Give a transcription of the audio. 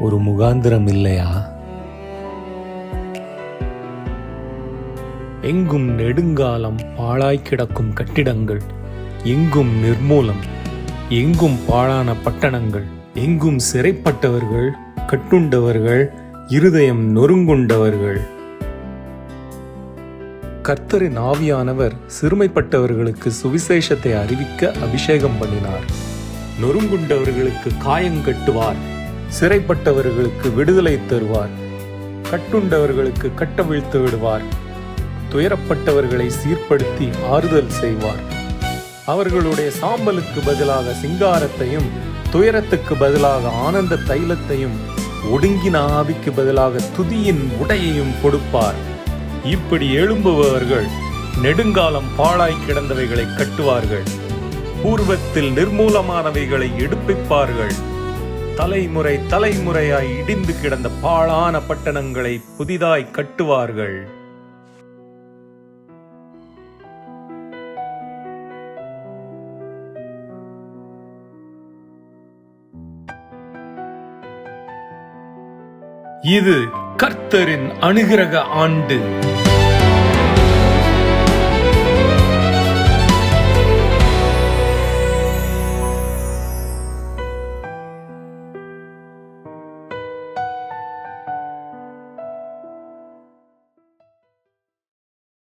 ஒரு முகாந்திரம் இல்லையா? எங்கும் நெடுங்காலம் பாழாய் கிடக்கும் கட்டிடங்கள் எங்கும் நிர்மூலம் எங்கும் பாழான பட்டணங்கள் எங்கும் சிறைப்பட்டவர்கள் கட்டுண்டவர்கள் இருதயம் நொறுங்குண்டவர்கள். கர்த்தரின் ஆவியானவர் சிறுமைப்பட்டவர்களுக்கு சுவிசேஷத்தை அறிவிக்க அபிஷேகம் பண்ணினார். நொறுங்குண்டவர்களுக்கு காயங்கட்டுவார். சிறைப்பட்டவர்களுக்கு விடுதலை தருவார். கட்டுண்டவர்களுக்கு கட்டவிழ்த்து விடுவார். துயரப்பட்டவர்களை சீர்படுத்தி ஆறுதல் செய்வார். அவர்களுடைய சாம்பலுக்கு பதிலாக சிங்காரத்தையும் துயரத்துக்கு பதிலாக ஆனந்த தைலத்தையும் ஒடுங்கின ஆவிக்கு பதிலாக துதியின் உடையையும் கொடுப்பார். இப்படி எழும்புபவர்கள் நெடுங்காலம் பாழாய் கிடந்தவைகளை கட்டுவார்கள். பூர்வத்தில் நிர்மூலமானவைகளை எடுப்பிப்பார்கள். தலைமுறை தலைமுறையாய் இடிந்து கிடந்த பாழான பட்டணங்களை புதிதாய் கட்டுவார்கள். இது கர்த்தரின் அனுகிரக ஆண்டு.